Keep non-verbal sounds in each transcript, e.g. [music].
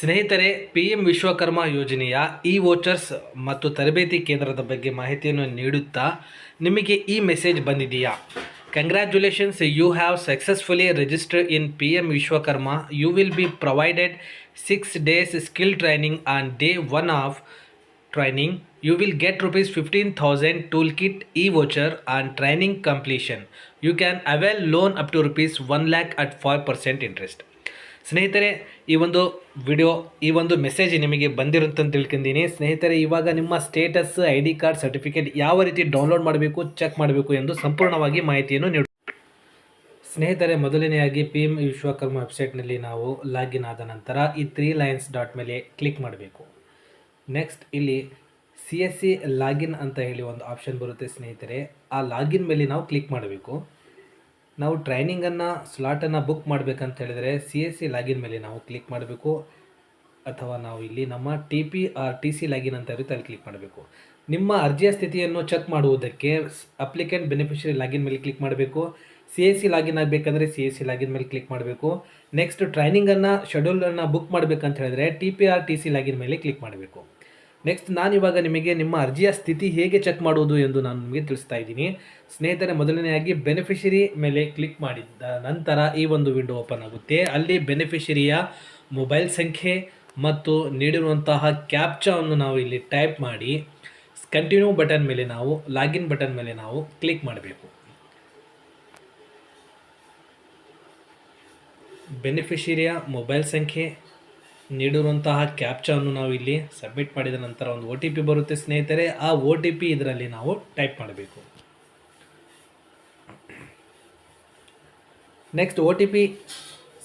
ಸ್ನೇಹಿತರೆ P M Vishwakarma ಯೋಜನೆಯ E vouchers ಮತ್ತು ತರಬೇತಿ ಕೇಂದ್ರದ ಬಗ್ಗೆ ಮಾಹಿತಿಯನ್ನು ನೀಡುತ್ತಾ ನಿಮಗೆ ಈ ಮೆಸೇಜ್ ಬಂದಿದೆಯಾ? Congratulations you have successfully registered in P M Vishwakarma. You will be provided six days skill training on day one of training. You will get rupees 15000 toolkit, e-voucher and training completion. You can avail loan up to rupees 1 lakh at 5% interest. ಸ್ನೇಹಿತರೆ, ಈ ಒಂದು video ಈ ಒಂದು message ನಿಮಗೆ ಬಂದಿರುತ್ತೆ ಅಂತ ತಿಳ್ಕೊಂಡಿನಿ ಸ್ನೇಹಿತರೆ, ಇವಾಗ ನಿಮ್ಮ status I D card certificate ಯಾವ ರೀತಿ ಡೌನ್ಲೋಡ್ ಮಾಡಬೇಕು ಚೆಕ್ ಮಾಡಬೇಕು ಎಂದು ಸಂಪೂರ್ಣವಾಗಿ ಮಾಹಿತಿಯನ್ನು ನೀಡು ಸ್ನೇಹಿತರೆ, ಮೊದಲನೆಯಾಗಿ ಪಿ ಎಂ ವಿಶ್ವಕರ್ಮ ವೆಬ್ಸೈಟ್ನಲ್ಲಿ ನಾವು ಲಾಗಿನ್ ಆದ ನಂತರ ಈ ತ್ರೀ ಲೈನ್ಸ್ ಡಾಟ್ ಮೇಲೆ ಕ್ಲಿಕ್ ಮಾಡಬೇಕು. ನೆಕ್ಸ್ಟ್ ಇಲ್ಲಿ ಸಿ ಎಸ್ ಸಿ ಲಾಗಿನ್ ಅಂತ ಹೇಳಿ ಒಂದು ಆಪ್ಷನ್ ಬರುತ್ತೆ ಸ್ನೇಹಿತರೆ. ಆ ಲಾಗಿನ್ ಮೇಲೆ ನಾವು ಕ್ಲಿಕ್ ಮಾಡಬೇಕು. ನಾವು ಟ್ರೈನಿಂಗನ್ನು ಸ್ಲಾಟನ್ನು ಬುಕ್ ಮಾಡಬೇಕಂತ ಹೇಳಿದರೆ ಸಿ ಎಸ್ ಸಿ ಲಾಗಿನ್ ಮೇಲೆ ನಾವು ಕ್ಲಿಕ್ ಮಾಡಬೇಕು. ಅಥವಾ ನಾವು ಇಲ್ಲಿ ನಮ್ಮ T P R T C login ಅಂತ ಇರುತ್ತೆ, ಅಲ್ಲಿ ಕ್ಲಿಕ್ ಮಾಡಬೇಕು. ನಿಮ್ಮ ಅರ್ಜಿಯ ಸ್ಥಿತಿಯನ್ನು ಚೆಕ್ ಮಾಡುವುದಕ್ಕೆ ಅಪ್ಲಿಕೆಂಟ್ ಬೆನಿಫಿಷರಿ ಲಾಗಿನ್ ಮೇಲೆ ಕ್ಲಿಕ್ ಮಾಡಬೇಕು. ಸಿ ಎಸ್ ಸಿ ಲಾಗಿನ್ ಆಗಬೇಕಂದ್ರೆ ಸಿ ಎಸ್ ಸಿ ಲಾಗಿನ್ ಮೇಲೆ ಕ್ಲಿಕ್ ಮಾಡಬೇಕು. ನೆಕ್ಸ್ಟ್ ಟ್ರೈನಿಂಗನ್ನು ಶೆಡ್ಯೂಲನ್ನು ಬುಕ್ ಮಾಡಬೇಕಂತ ಹೇಳಿದ್ರೆ T P R T C login ಮೇಲೆ ಕ್ಲಿಕ್ ಮಾಡಬೇಕು. ನೆಕ್ಸ್ಟ್ ನಾನು ಇವಾಗ ನಿಮಗೆ ನಿಮ್ಮ ಅರ್ಜಿಯ ಸ್ಥಿತಿ ಹೇಗೆ ಚೆಕ್ ಮಾಡುವುದು ಎಂದು ನಾನು ನಿಮಗೆ ತಿಳಿಸ್ತಾ ಇದ್ದೀನಿ. ಸ್ನೇಹಿತರೆ, ಮೊದಲನೆಯಾಗಿ ಬೆನಿಫಿಷರಿ ಮೇಲೆ ಕ್ಲಿಕ್ ಮಾಡಿದ ನಂತರ ಈ ಒಂದು ವಿಂಡೋ ಓಪನ್ ಆಗುತ್ತೆ. ಅಲ್ಲಿ ಬೆನಿಫಿಷರಿಯ ಮೊಬೈಲ್ ಸಂಖ್ಯೆ ಮತ್ತು ನೀಡಿರುವಂತಹ ಕ್ಯಾಪ್ಚಾವನ್ನು ನಾವು ಇಲ್ಲಿ ಟೈಪ್ ಮಾಡಿ ಕಂಟಿನ್ಯೂ ಬಟನ್ ಮೇಲೆ ನಾವು ಲಾಗಿನ್ ಬಟನ್ ಮೇಲೆ ನಾವು ಕ್ಲಿಕ್ ಮಾಡಬೇಕು. ಬೆನಿಫಿಷರಿಯ ಮೊಬೈಲ್ ಸಂಖ್ಯೆ ನೀಡಿರುವಂತಹ ಕ್ಯಾಪ್ಚಾವನ್ನು ನಾವು ಇಲ್ಲಿ ಸಬ್ಮಿಟ್ ಮಾಡಿದ ನಂತರ ಒಂದು ಒ ಬರುತ್ತೆ ಸ್ನೇಹಿತರೆ. ಆ ಒ ಇದರಲ್ಲಿ ನಾವು ಟೈಪ್ ಮಾಡಬೇಕು. ನೆಕ್ಸ್ಟ್ ಒ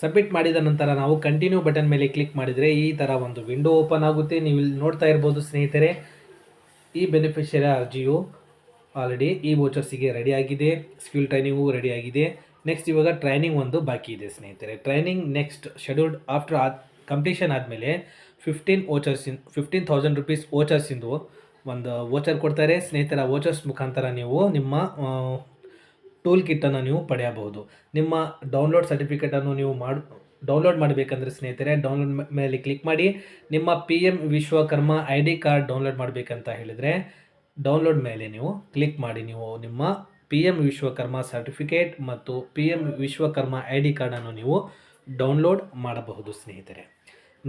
ಸಬ್ಮಿಟ್ ಮಾಡಿದ ನಂತರ ನಾವು ಕಂಟಿನ್ಯೂ ಬಟನ್ ಮೇಲೆ ಕ್ಲಿಕ್ ಮಾಡಿದರೆ ಈ ಥರ ಒಂದು ವಿಂಡೋ ಓಪನ್ ಆಗುತ್ತೆ. ನೀವು ಇಲ್ಲಿ ನೋಡ್ತಾ ಇರ್ಬೋದು ಸ್ನೇಹಿತರೆ. ಈ ಬೆನಿಫಿಷರಿ ಅರ್ಜಿಯು ಆಲ್ರೆಡಿ ಈ ವೋಚರ್ಸಿಗೆ ರೆಡಿ ಆಗಿದೆ. ಸ್ಕಿಲ್ ಟ್ರೈನಿಂಗು ರೆಡಿ ಆಗಿದೆ. ನೆಕ್ಸ್ಟ್ ಇವಾಗ ಟ್ರೈನಿಂಗ್ ಒಂದು ಬಾಕಿ ಇದೆ ಸ್ನೇಹಿತರೆ. ಟ್ರೈನಿಂಗ್ ನೆಕ್ಸ್ಟ್ ಶೆಡ್ಯೂಲ್ಡ್ ಆಫ್ಟರ್ ಆ ಕಂಪ್ಲೀಷನ್ ಆದಮೇಲೆ ಫಿಫ್ಟೀನ್ ಓಚರ್ಸಿನ್ ಫಿಫ್ಟೀನ್ ತೌಸಂಡ್ ರುಪೀಸ್ ಓಚರ್ಸಿಂದು ಒಂದು ವೋಚರ್ ಕೊಡ್ತಾರೆ. ಸ್ನೇಹಿತರ ವೋಚರ್ಸ್ ಮುಖಾಂತರ ನೀವು ನಿಮ್ಮ ಟೂಲ್ ಕಿಟ್ಟನ್ನು ನೀವು ಪಡೆಯಬಹುದು. ನಿಮ್ಮ ಡೌನ್ಲೋಡ್ ಸರ್ಟಿಫಿಕೇಟನ್ನು ನೀವು ಮಾಡಿ ಡೌನ್ಲೋಡ್ ಮಾಡಬೇಕಂದ್ರೆ ಸ್ನೇಹಿತರೆ ಡೌನ್ಲೋಡ್ ಮೇಲೆ ಕ್ಲಿಕ್ ಮಾಡಿ, ನಿಮ್ಮ P M Vishwakarma I D card download ಮಾಡಬೇಕಂತ ಹೇಳಿದರೆ ಡೌನ್ಲೋಡ್ ಮೇಲೆ ನೀವು ಕ್ಲಿಕ್ ಮಾಡಿ, ನೀವು ನಿಮ್ಮ ಪಿ ಎಂ ವಿಶ್ವಕರ್ಮ ಸರ್ಟಿಫಿಕೇಟ್ ಮತ್ತು P M Vishwakarma I D ಕಾರ್ಡನ್ನು ನೀವು ಡೌನ್ಲೋಡ್ ಮಾಡಬಹುದು ಸ್ನೇಹಿತರೆ.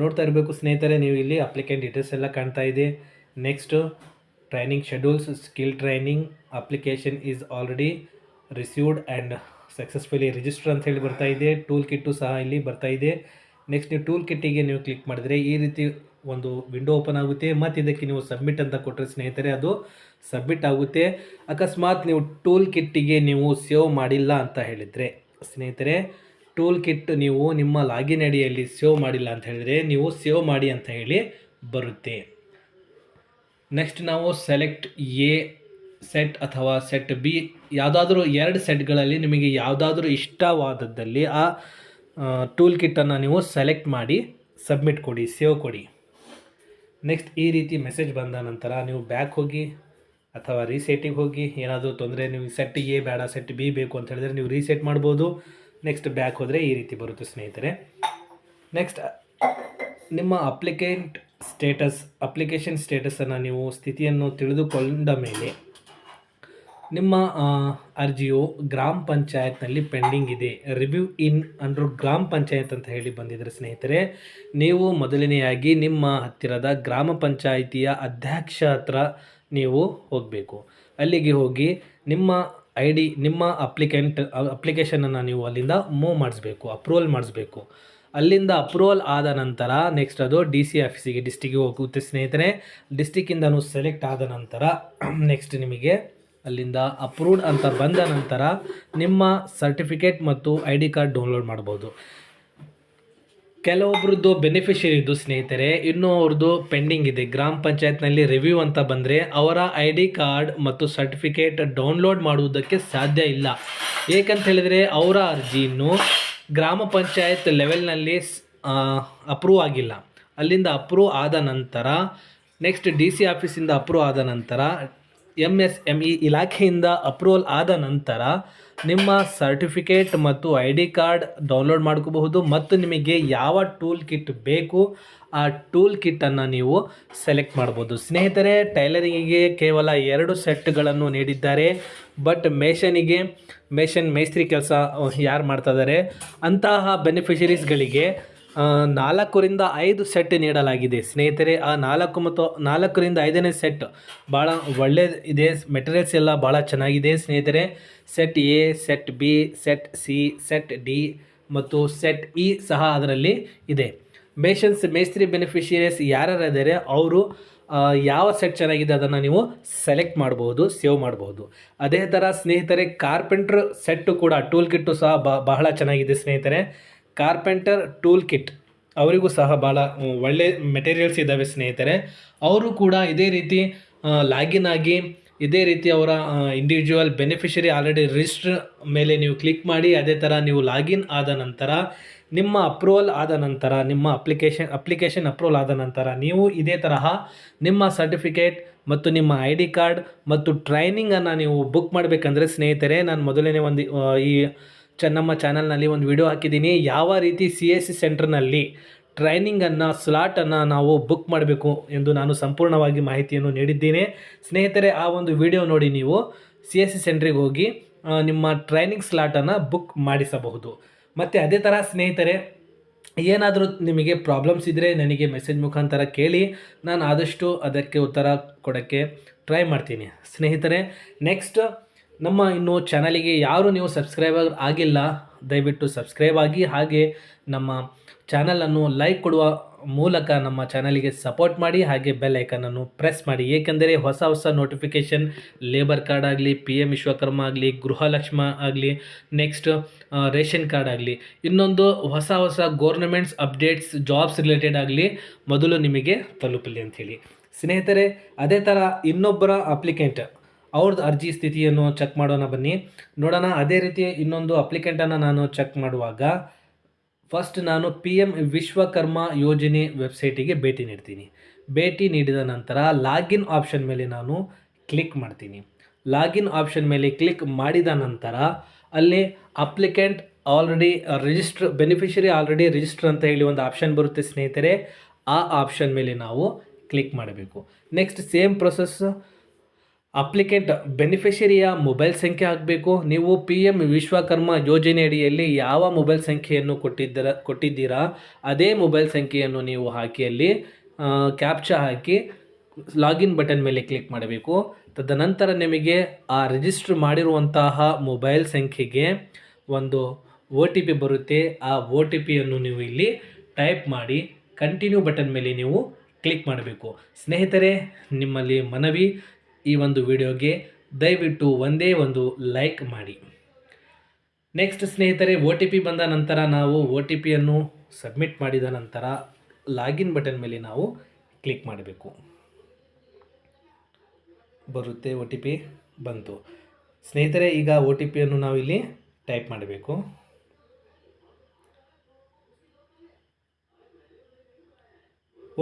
ನೋಡ್ತಾ ಇರಬೇಕು ಸ್ನೇಹಿತರೆ, ನೀವು ಇಲ್ಲಿ ಅಪ್ಲಿಕೆಂಟ್ ಡೀಟೇಲ್ಸ್ ಎಲ್ಲ ಕಾಣ್ತಾ ಇದೆ. Next training schedules skill training application is already received and successfully register ಅಂತ ಹೇಳಿ ಬರ್ತಾ ಇದೆ. ಟೂಲ್ ಕಿಟ್ಟು ಸಹ ಇಲ್ಲಿ ಬರ್ತಾ ಇದೆ. ನೆಕ್ಸ್ಟ್ ನೀವು ಟೂಲ್ ಕಿಟ್ಟಿಗೆ ನೀವು ಕ್ಲಿಕ್ ಮಾಡಿದರೆ ಈ ರೀತಿ ಒಂದು ವಿಂಡೋ ಓಪನ್ ಆಗುತ್ತೆ. ಮತ್ತು ಇದಕ್ಕೆ ನೀವು ಸಬ್ಮಿಟ್ ಅಂತ ಕೊಟ್ಟರೆ ಸ್ನೇಹಿತರೆ, ಅದು ಸಬ್ಮಿಟ್ ಆಗುತ್ತೆ. ಅಕಸ್ಮಾತ್ ನೀವು ಟೂಲ್ ಕಿಟ್ಟಿಗೆ ನೀವು ಸೇವ್ ಮಾಡಿಲ್ಲ ಅಂತ ಹೇಳಿದರೆ, ಸ್ನೇಹಿತರೆ ಟೂಲ್ ಕಿಟ್ ನೀವು ನಿಮ್ಮ ಲಾಗಿನ್ ಅಡಿಯಲ್ಲಿ ಸೇವ್ ಮಾಡಿಲ್ಲ ಅಂತ ಹೇಳಿದರೆ ನೀವು ಸೇವ್ ಮಾಡಿ ಅಂತ ಹೇಳಿ ಬರುತ್ತೆ. ನೆಕ್ಸ್ಟ್ ನಾವು ಸೆಲೆಕ್ಟ್ ಎ ಸೆಟ್ ಅಥವಾ ಸೆಟ್ ಬಿ ಯಾವುದಾದ್ರೂ ಎರಡು ಸೆಟ್ಗಳಲ್ಲಿ ನಿಮಗೆ ಯಾವುದಾದ್ರೂ ಇಷ್ಟವಾದದ್ದಲ್ಲಿ ಆ ಟೂಲ್ ಕಿಟ್ಟನ್ನು ನೀವು ಸೆಲೆಕ್ಟ್ ಮಾಡಿ ಸಬ್ಮಿಟ್ ಕೊಡಿ, ಸೇವ್ ಕೊಡಿ. ನೆಕ್ಸ್ಟ್ ಈ ರೀತಿ ಮೆಸೇಜ್ ಬಂದ ನಂತರ ನೀವು ಬ್ಯಾಕ್ ಹೋಗಿ ಅಥವಾ ರೀಸೆಟಿಗೆ ಹೋಗಿ ಏನಾದರೂ ತೊಂದರೆ ನೀವು ಸೆಟ್ ಎ ಬೇಡ ಸೆಟ್ ಬಿ ಬೇಕು ಅಂತ ಹೇಳಿದ್ರೆ ನೀವು ರೀಸೆಟ್ ಮಾಡ್ಬೋದು. ನೆಕ್ಸ್ಟ್ ಬ್ಯಾಕ್ ಹೋದರೆ ಈ ರೀತಿ ಬರುತ್ತೆ ಸ್ನೇಹಿತರೆ. ನೆಕ್ಸ್ಟ್ ನಿಮ್ಮ ಅಪ್ಲಿಕೆಂಟ್ ಸ್ಟೇಟಸ್ ಅಪ್ಲಿಕೇಶನ್ ಸ್ಟೇಟಸನ್ನು ನೀವು ಸ್ಥಿತಿಯನ್ನು ತಿಳಿದುಕೊಂಡ ಮೇಲೆ ನಿಮ್ಮ ಅರ್ಜಿಯು ಗ್ರಾಮ ಪಂಚಾಯತ್ನಲ್ಲಿ ಪೆಂಡಿಂಗ್ ಇದೆ. ರಿವ್ಯೂ ಇನ್ ಅಂಡರ್ ಗ್ರಾಮ ಪಂಚಾಯತ್ ಅಂತ ಹೇಳಿ ಬಂದಿದ್ದರೆ ಸ್ನೇಹಿತರೆ, ನೀವು ಮೊದಲನೆಯಾಗಿ ನಿಮ್ಮ ಹತ್ತಿರದ ಗ್ರಾಮ ಪಂಚಾಯಿತಿಯ ಅಧ್ಯಕ್ಷ ಹತ್ರ ನೀವು ಹೋಗಬೇಕು. ಅಲ್ಲಿಗೆ ಹೋಗಿ ನಿಮ್ಮ ಐ ಡಿ ನಿಮ್ಮ ಅಪ್ಲಿಕೆಂಟ್, ಅಪ್ಲಿಕೇಶನನ್ನು ನೀವು ಅಲ್ಲಿಂದ ಮೂವ್ ಮಾಡಿಸ್ಬೇಕು, ಅಪ್ರೂವಲ್ ಮಾಡಿಸ್ಬೇಕು. ಅಲ್ಲಿಂದ ಅಪ್ರೂವಲ್ ಆದ ನಂತರ ನೆಕ್ಸ್ಟ್ ಅದು ಡಿ ಸಿ ಆಫೀಸಿಗೆ ಡಿಸ್ಟಿಕ್ಗೆ ಹೋಗುತ್ತೆ ಸ್ನೇಹಿತರೆ. ಡಿಸ್ಟಿಕ್ಕಿಂದನೂ ಸೆಲೆಕ್ಟ್ ಆದ ನಂತರ [clears throat] ನೆಕ್ಸ್ಟ್ ನಿಮಗೆ ಅಲ್ಲಿಂದ ಅಪ್ರೂವ್ಡ್ ಅಂತ ಬಂದ ನಂತರ ನಿಮ್ಮ ಸರ್ಟಿಫಿಕೇಟ್ ಮತ್ತು ಐ ಡಿ ಕಾರ್ಡ್ ಡೌನ್ಲೋಡ್ ಮಾಡ್ಬೋದು. ಕೆಲವೊಬ್ರದ್ದು ಬೆನಿಫಿಷರಿದು ಸ್ನೇಹಿತರೆ ಇನ್ನೂ ಅವ್ರದ್ದು ಪೆಂಡಿಂಗ್ ಇದೆ. ಗ್ರಾಮ ಪಂಚಾಯತ್ನಲ್ಲಿ ರಿವ್ಯೂ ಅಂತ ಬಂದರೆ ಅವರ ಐ ಡಿ ಕಾರ್ಡ್ ಮತ್ತು ಸರ್ಟಿಫಿಕೇಟ್ ಡೌನ್ಲೋಡ್ ಮಾಡುವುದಕ್ಕೆ ಸಾಧ್ಯ ಇಲ್ಲ. ಏಕಂತ ಹೇಳಿದರೆ ಅವರ ಅರ್ಜಿಯನ್ನು ಗ್ರಾಮ ಪಂಚಾಯತ್ ಲೆವೆಲ್ನಲ್ಲಿ ಅಪ್ರೂವ್ ಆಗಿಲ್ಲ. ಅಲ್ಲಿಂದ ಅಪ್ರೂವ್ ಆದ ನಂತರ ನೆಕ್ಸ್ಟ್ ಡಿ ಸಿ ಆಫೀಸಿಂದ ಅಪ್ರೂವ್ ಆದ ನಂತರ ಎಂ ಎಸ್ ಎಂ ಇ ಇಲಾಖೆಯಿಂದ ಅಪ್ರೂವಲ್ ಆದ ನಂತರ ನಿಮ್ಮ ಸರ್ಟಿಫಿಕೇಟ್ ಮತ್ತು ಐ ಡಿ ಕಾರ್ಡ್ ಡೌನ್ಲೋಡ್ ಮಾಡ್ಕೋಬಹುದು ಮತ್ತು ನಿಮಗೆ ಯಾವ ಟೂಲ್ ಕಿಟ್ ಬೇಕು, ಆ ಟೂಲ್ ಕಿಟ್ಟನ್ನು ನೀವು ಸೆಲೆಕ್ಟ್ ಮಾಡ್ಬೋದು. ಸ್ನೇಹಿತರೆ, ಟೈಲರಿಂಗಿಗೆ ಕೇವಲ ಎರಡು ಸೆಟ್ಗಳನ್ನು ನೀಡಿದ್ದಾರೆ, ಬಟ್ ಮೇಷನಿಗೆ, ಮೇಷನ್ ಮೇಸ್ತ್ರಿ ಕೆಲಸ ಯಾರು ಮಾಡ್ತಾ ಇದ್ದಾರೆ ಅಂತಹ ಬೆನಿಫಿಷರೀಸ್ಗಳಿಗೆ ನಾಲ್ಕರಿಂದ ಐದು ಸೆಟ್ ನೀಡಲಾಗಿದೆ. ಸ್ನೇಹಿತರೆ, ಆ ನಾಲ್ಕು ಮತ್ತು ನಾಲ್ಕರಿಂದ ಐದನೇ ಸೆಟ್ ಭಾಳ ಒಳ್ಳೆಯದಿದೆ ಮೆಟೀರಿಯಲ್ಸ್ ಎಲ್ಲ ಭಾಳ ಚೆನ್ನಾಗಿದೆ ಸ್ನೇಹಿತರೆ. Set A set B set C set D ಮತ್ತು ಸೆಟ್ ಇ ಸಹ ಅದರಲ್ಲಿ ಇದೆ. ಮೇಷನ್ಸ್ ಮೇಸ್ತ್ರಿ ಬೆನಿಫಿಷಿಯರೀಸ್ ಯಾರ್ಯಾರಿದ್ದಾರೆ, ಅವರು ಯಾವ ಸೆಟ್ ಚೆನ್ನಾಗಿದೆ ಅದನ್ನು ನೀವು ಸೆಲೆಕ್ಟ್ ಮಾಡ್ಬೋದು ಸೇವ್ ಮಾಡ್ಬೋದು. ಅದೇ ಥರ ಸ್ನೇಹಿತರೆ ಕಾರ್ಪೆಂಟ್ರ್ ಸೆಟ್ಟು ಕೂಡ ಟೂಲ್ ಕಿಟ್ಟು ಸಹ ಬಹಳ ಚೆನ್ನಾಗಿದೆ ಸ್ನೇಹಿತರೆ. ಕಾರ್ಪೆಂಟರ್ ಟೂಲ್ ಕಿಟ್ ಅವರಿಗೂ ಸಹ ಭಾಳ ಒಳ್ಳೆ ಮೆಟೀರಿಯಲ್ಸ್ ಇದ್ದಾವೆ ಸ್ನೇಹಿತರೆ. ಅವರು ಕೂಡ ಇದೇ ರೀತಿ ಲಾಗಿನ್ ಆಗಿ ಇದೇ ರೀತಿ ಅವರ ಇಂಡಿವಿಜುವಲ್ ಬೆನಿಫಿಷರಿ ಆಲ್ರೆಡಿ ರಿಜಿಸ್ಟರ್ ಮೇಲೆ ನೀವು ಕ್ಲಿಕ್ ಮಾಡಿ, ಅದೇ ಥರ ನೀವು ಲಾಗಿನ್ ಆದ ನಂತರ, ನಿಮ್ಮ ಅಪ್ರೂವಲ್ ಆದ ನಂತರ, ನಿಮ್ಮ ಅಪ್ಲಿಕೇಶನ್ ಅಪ್ಲಿಕೇಶನ್ ಅಪ್ರೂವಲ್ ಆದ ನಂತರ ನೀವು ಇದೇ ತರಹ ನಿಮ್ಮ ಸರ್ಟಿಫಿಕೇಟ್ ಮತ್ತು ನಿಮ್ಮ ಐ ಡಿ ಕಾರ್ಡ್ ಮತ್ತು ಟ್ರೈನಿಂಗನ್ನು ನೀವು ಬುಕ್ ಮಾಡಬೇಕಂದ್ರೆ ಸ್ನೇಹಿತರೆ, ನಾನು ಮೊದಲನೇ ಒಂದು ಈ ಚ ನಮ್ಮ ಚಾನಲ್ನಲ್ಲಿ ಒಂದು ವಿಡಿಯೋ ಹಾಕಿದ್ದೀನಿ. ಯಾವ ರೀತಿ ಸಿ ಎಸ್ ಸಿ ಸೆಂಟ್ರ್ನಲ್ಲಿ ಟ್ರೈನಿಂಗನ್ನು, ಸ್ಲಾಟನ್ನು ನಾವು ಬುಕ್ ಮಾಡಬೇಕು ಎಂದು ನಾನು ಸಂಪೂರ್ಣವಾಗಿ ಮಾಹಿತಿಯನ್ನು ನೀಡಿದ್ದೇನೆ. ಸ್ನೇಹಿತರೆ, ಆ ಒಂದು ವಿಡಿಯೋ ನೋಡಿ ನೀವು. ಸಿ ಎಸ್ ಸಿ ಸೆಂಟ್ರಿಗೆ ಹೋಗಿ ನಿಮ್ಮ ಟ್ರೈನಿಂಗ್ ಸ್ಲಾಟನ್ನು ಬುಕ್ ಮಾಡಿಸಬಹುದು. ಮತ್ತು ಅದೇ ಥರ ಸ್ನೇಹಿತರೆ, ಏನಾದರೂ ನಿಮಗೆ ಪ್ರಾಬ್ಲಮ್ಸ್ ಇದ್ದರೆ ನನಗೆ ಮೆಸೇಜ್ ಮುಖಾಂತರ ಕೇಳಿ. ನಾನು ಆದಷ್ಟು ಅದಕ್ಕೆ ಉತ್ತರ ಕೊಡೋಕ್ಕೆ ಟ್ರೈ ಮಾಡ್ತೀನಿ. ಸ್ನೇಹಿತರೆ, ನೆಕ್ಸ್ಟ್ ನಮ್ಮ ಇನ್ನು ಚಾನಲಿಗೆ ಯಾರು ನೀವು ಸಬ್ಸ್ಕ್ರೈಬರ್ ಆಗಿಲ್ಲ, ದಯವಿಟ್ಟು ಸಬ್ಸ್ಕ್ರೈಬ್ ಆಗಿ ಹಾಗೆ ನಮ್ಮ ಚಾನಲನ್ನು ಲೈಕ್ ಕೊಡುವ ಮೂಲಕ ನಮ್ಮ ಚಾನಲಿಗೆ ಸಪೋರ್ಟ್ ಮಾಡಿ ಹಾಗೆ ಬೆಲ್ ಐಕನನ್ನು ಪ್ರೆಸ್ ಮಾಡಿ. ಏಕೆಂದರೆ ಹೊಸ ಹೊಸ ನೋಟಿಫಿಕೇಷನ್, ಲೇಬರ್ ಕಾರ್ಡ್ ಆಗಲಿ, ಪಿ ಎಂ ವಿಶ್ವಕರ್ಮ ಆಗಲಿ, ಗೃಹಲಕ್ಷ್ಮ ಆಗಲಿ, ನೆಕ್ಸ್ಟ್ ರೇಷನ್ ಕಾರ್ಡ್ ಆಗಲಿ, ಇನ್ನೊಂದು ಹೊಸ ಹೊಸ ಗೋರ್ನಮೆಂಟ್ಸ್ ಅಪ್ಡೇಟ್ಸ್ ಜಾಬ್ಸ್ ರಿಲೇಟೆಡ್ ಆಗಲಿ ಮೊದಲು ನಿಮಗೆ ತಲುಪಲಿ ಅಂಥೇಳಿ. ಸ್ನೇಹಿತರೆ, ಅದೇ ಥರ ಇನ್ನೊಬ್ಬರ ಅಪ್ಲಿಕೆಂಟ್ ಅವ್ರದ್ದು ಅರ್ಜಿ ಸ್ಥಿತಿಯನ್ನು ಚೆಕ್ ಮಾಡೋಣ ಬನ್ನಿ. ನೋಡೋಣ, ಅದೇ ರೀತಿ ಇನ್ನೊಂದು ಅಪ್ಲಿಕೆಂಟನ್ನು ನಾನು ಚೆಕ್ ಮಾಡುವಾಗ ಫಸ್ಟ್ ನಾನು ಪಿ ಎಂ ವಿಶ್ವಕರ್ಮ ಯೋಜನೆ ವೆಬ್ಸೈಟಿಗೆ ಭೇಟಿ ನೀಡ್ತೀನಿ. ಭೇಟಿ ನೀಡಿದ ನಂತರ ಲಾಗಿನ್ ಆಪ್ಷನ್ ಮೇಲೆ ನಾನು ಕ್ಲಿಕ್ ಮಾಡ್ತೀನಿ. ಲಾಗಿನ್ ಆಪ್ಷನ್ ಮೇಲೆ ಕ್ಲಿಕ್ ಮಾಡಿದ ನಂತರ ಅಲ್ಲಿ applicant already register beneficiary already register ಅಂತ ಹೇಳಿ ಒಂದು ಆಪ್ಷನ್ ಬರುತ್ತೆ ಸ್ನೇಹಿತರೆ. ಆ ಆಪ್ಷನ್ ಮೇಲೆ ನಾವು ಕ್ಲಿಕ್ ಮಾಡಬೇಕು. ನೆಕ್ಸ್ಟ್ ಸೇಮ್ ಪ್ರೊಸೆಸ್ ಅಪ್ಲಿಕೆಂಟ್ ಬೆನಿಫಿಷರಿಯ ಮೊಬೈಲ್ ಸಂಖ್ಯೆ ಆಗಬೇಕು ನೀವು ಪಿ ಎಂ ವಿಶ್ವಕರ್ಮ ಯೋಜನೆಯಡಿಯಲ್ಲಿ ಯಾವ ಮೊಬೈಲ್ ಸಂಖ್ಯೆಯನ್ನು ಕೊಟ್ಟಿದ್ದೀರ, ಕೊಟ್ಟಿದ್ದೀರಾ, ಅದೇ ಮೊಬೈಲ್ ಸಂಖ್ಯೆಯನ್ನು ನೀವು ಹಾಕಿ ಅಲ್ಲಿ ಕ್ಯಾಪ್ಚಾ ಹಾಕಿ ಲಾಗಿನ್ ಬಟನ್ ಮೇಲೆ ಕ್ಲಿಕ್ ಮಾಡಬೇಕು. ತದನಂತರ ನಿಮಗೆ ಆ ರಿಜಿಸ್ಟರ್ ಮಾಡಿರುವಂತಹ ಮೊಬೈಲ್ ಸಂಖ್ಯೆಗೆ ಒಂದು ಒ ಟಿ ಪಿ ಬರುತ್ತೆ. ಆ ಒ ಟಿ ಪಿಯನ್ನು ನೀವು ಇಲ್ಲಿ ಟೈಪ್ ಮಾಡಿ ಕಂಟಿನ್ಯೂ ಬಟನ್ ಮೇಲೆ ನೀವು ಕ್ಲಿಕ್ ಮಾಡಬೇಕು. ಸ್ನೇಹಿತರೆ, ನಿಮ್ಮಲ್ಲಿ ಮನವಿ ಈ ಒಂದು ವಿಡಿಯೋಗೆ ದಯವಿಟ್ಟು ಒಂದೇ ಒಂದು ಲೈಕ್ ಮಾಡಿ. ನೆಕ್ಸ್ಟ್ ಸ್ನೇಹಿತರೆ, ಒ ಟಿ ಪಿ ಬಂದ ನಂತರ ನಾವು ಒ ಟಿ ಪಿಯನ್ನು ಸಬ್ಮಿಟ್ ಮಾಡಿದ ನಂತರ ಲಾಗಿನ್ ಬಟನ್ ಮೇಲೆ ನಾವು ಕ್ಲಿಕ್ ಮಾಡಬೇಕು. ಬರುತ್ತೆ ಒ ಟಿ ಪಿ ಬಂತು. ಸ್ನೇಹಿತರೆ, ಈಗ ಒ ಟಿ ಪಿಯನ್ನು ನಾವು ಇಲ್ಲಿ ಟೈಪ್ ಮಾಡಬೇಕು.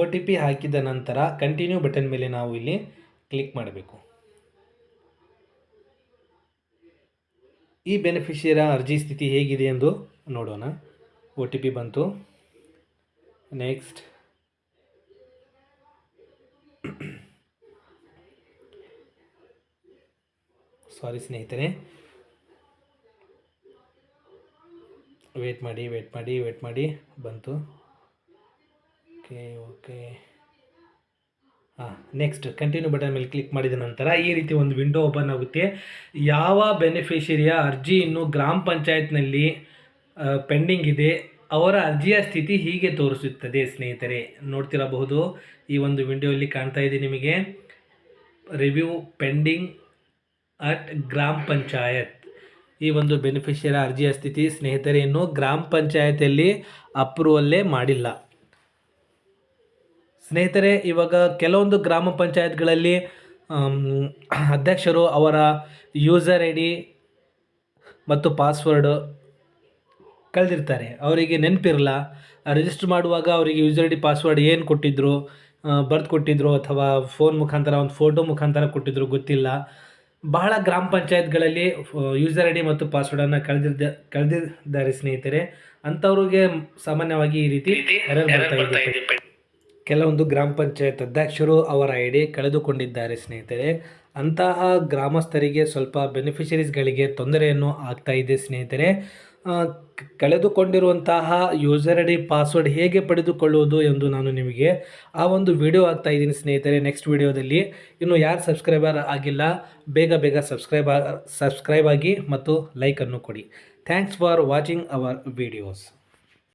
ಒ ಟಿ ಪಿ ಹಾಕಿದ ನಂತರ ಕಂಟಿನ್ಯೂ ಬಟನ್ ಮೇಲೆ ನಾವು ಇಲ್ಲಿ ಕ್ಲಿಕ್ ಮಾಡಬೇಕು. ಈ ಬೆನಿಫಿಷಿಯರ ಅರ್ಜಿ ಸ್ಥಿತಿ ಹೇಗಿದೆ ಎಂದು ನೋಡೋಣ. ಒ ಟಿ ಪಿ ಬಂತು. ನೆಕ್ಸ್ಟ್ ಸಾರಿ ಸ್ನೇಹಿತರೆ. ವೇಟ್ ಮಾಡಿ ವೇಟ್ ಮಾಡಿ ವೇಟ್ ಮಾಡಿ. ಬಂತು. Okay okay next continue button ಮೇಲೆ ಕ್ಲಿಕ್ ಮಾಡಿದ ನಂತರ ಈ ರೀತಿ ಒಂದು ವಿಂಡೋ ಓಪನ್ ಆಗುತ್ತೆ. ಯಾವ ಬೆನಿಫಿಷರಿಯ ಅರ್ಜಿ ಇನ್ನು ಗ್ರಾಮ ಪಂಚಾಯತ್ನಲ್ಲಿ ಪೆಂಡಿಂಗ್ ಇದೆ, ಅವರ ಅರ್ಜಿಯ ಸ್ಥಿತಿ ಹೀಗೆ ತೋರಿಸುತ್ತದೆ ಸ್ನೇಹಿತರೆ. ನೋಡ್ತಿರಬಹುದು, ಈ ಒಂದು ವಿಂಡೋಯಲ್ಲಿ ಕಾಣ್ತಾ ಇದೆ ನಿಮಗೆ. ರಿವ್ಯೂ ಪೆಂಡಿಂಗ್ ಅಟ್ ಗ್ರಾಮ ಪಂಚಾಯತ್. ಈ ಒಂದು ಬೆನಿಫಿಷಿಯರ ಅರ್ಜಿಯ ಸ್ಥಿತಿ ಸ್ನೇಹಿತರೆ ಇನ್ನು ಗ್ರಾಮ ಪಂಚಾಯತಲ್ಲಿ ಅಪ್ರೂವಲ್ಲೇ ಮಾಡಿಲ್ಲ. ಸ್ನೇಹಿತರೆ, ಇವಾಗ ಕೆಲವೊಂದು ಗ್ರಾಮ ಪಂಚಾಯತ್ಗಳಲ್ಲಿ ಅಧ್ಯಕ್ಷರು ಅವರ ಯೂಸರ್ ಐ ಡಿ ಮತ್ತು ಪಾಸ್ವರ್ಡ್ ಕಳೆದಿರ್ತಾರೆ. ಅವರಿಗೆ ನೆನಪಿರಲ್ಲ. ರಿಜಿಸ್ಟರ್ ಮಾಡುವಾಗ ಅವರಿಗೆ ಯೂಸರ್ ಐ ಡಿ ಪಾಸ್ವರ್ಡ್ ಏನು ಕೊಟ್ಟಿದ್ದರು ಬರೆದು ಕೊಟ್ಟಿದ್ದರು ಅಥವಾ ಫೋನ್ ಮುಖಾಂತರ, ಒಂದು ಫೋಟೋ ಮುಖಾಂತರ ಕೊಟ್ಟಿದ್ದರು ಗೊತ್ತಿಲ್ಲ. ಬಹಳ ಗ್ರಾಮ ಪಂಚಾಯತ್ಗಳಲ್ಲಿ ಯೂಸರ್ ಐ ಡಿ ಮತ್ತು ಪಾಸ್ವರ್ಡನ್ನು ಕಳೆದಿದ್ದ ಕಳೆದಿದ್ದಾರೆ ಸ್ನೇಹಿತರೆ. ಅಂಥವ್ರಿಗೆ ಸಾಮಾನ್ಯವಾಗಿ ಈ ರೀತಿ ಎರರ್ ಬರ್ತಾ ಇದೆ. ಕೆಲವೊಂದು ಗ್ರಾಮ ಪಂಚಾಯತ್ ಅಧ್ಯಕ್ಷರು ಅವರ ಐ ಡಿ ಕಳೆದುಕೊಂಡಿದ್ದಾರೆ, ಸ್ನೇಹಿತರೆ. ಅಂತಹ ಗ್ರಾಮಸ್ಥರಿಗೆ ಸ್ವಲ್ಪ ಬೆನಿಫಿಷರೀಸ್ಗಳಿಗೆ ತೊಂದರೆಯನ್ನು ಆಗ್ತಾ ಇದೆ, ಸ್ನೇಹಿತರೆ. ಕಳೆದುಕೊಂಡಿರುವಂತಹ ಯೂಸರ್ ಐ ಡಿ ಪಾಸ್ವರ್ಡ್ ಹೇಗೆ ಪಡೆದುಕೊಳ್ಳುವುದು ಎಂದು ನಾನು ನಿಮಗೆ ಆ ಒಂದು ವಿಡಿಯೋ ಆಗ್ತಾ ಇದ್ದೀನಿ, ಸ್ನೇಹಿತರೆ. ನೆಕ್ಸ್ಟ್ ವಿಡಿಯೋದಲ್ಲಿ ಇನ್ನು ಯಾರು ಸಬ್ಸ್ಕ್ರೈಬರ್ ಆಗಿಲ್ಲ, ಬೇಗ ಬೇಗ ಸಬ್ಸ್ಕ್ರೈಬ್ ಸಬ್ಸ್ಕ್ರೈಬ್ ಆಗಿ ಮತ್ತು ಲೈಕನ್ನು ಕೊಡಿ. Thanks for watching our videos